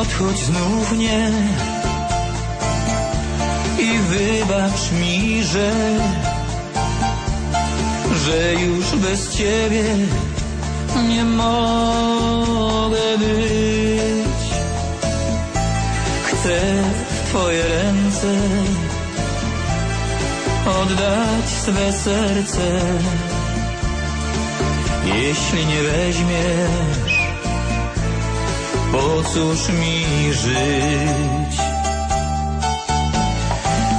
Nie odchodź znów nie i wybacz mi, że że już bez ciebie nie mogę być. Chcę w twoje ręce oddać swe serce. Jeśli nie weźmiesz, po cóż mi żyć?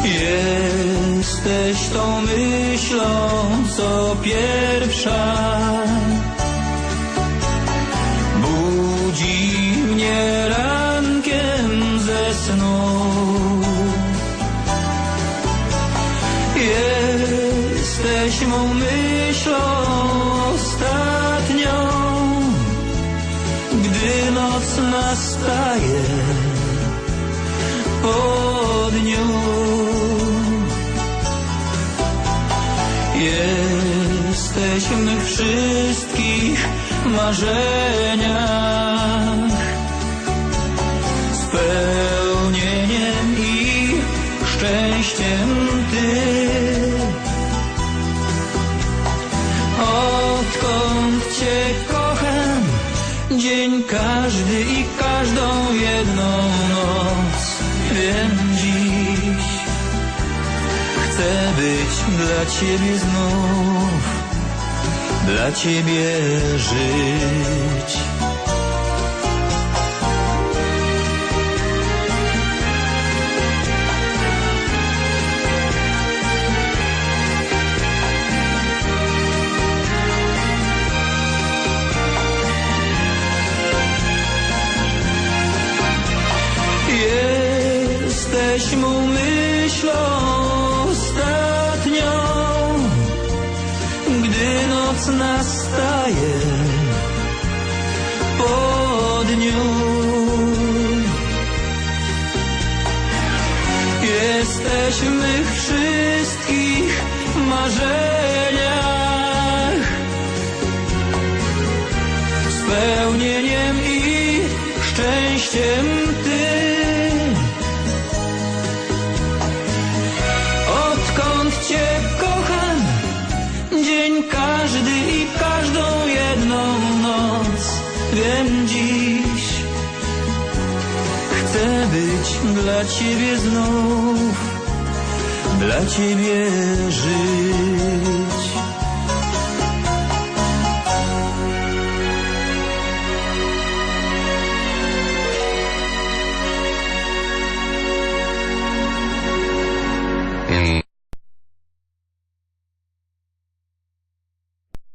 Jesteś tą myślą, co pierwsza budzi mnie rankiem ze snu. Jesteś mą myślą ostatnią, nastaje po dniu. W wszystkich marzeniach spełnieniem i szczęściem Ty. Dzień każdy i każdą jedną noc wiem dziś. Chcę być dla Ciebie znów, dla Ciebie żyć. Jesteś mą myślą ostatnią, gdy noc nastaje po dniu. Jesteś w mych wszystkich marzeniach, spełnieniem i szczęściem Ty. Dzień każdy i każdą jedną noc wiem dziś. Chcę być dla Ciebie znów, dla Ciebie żyć.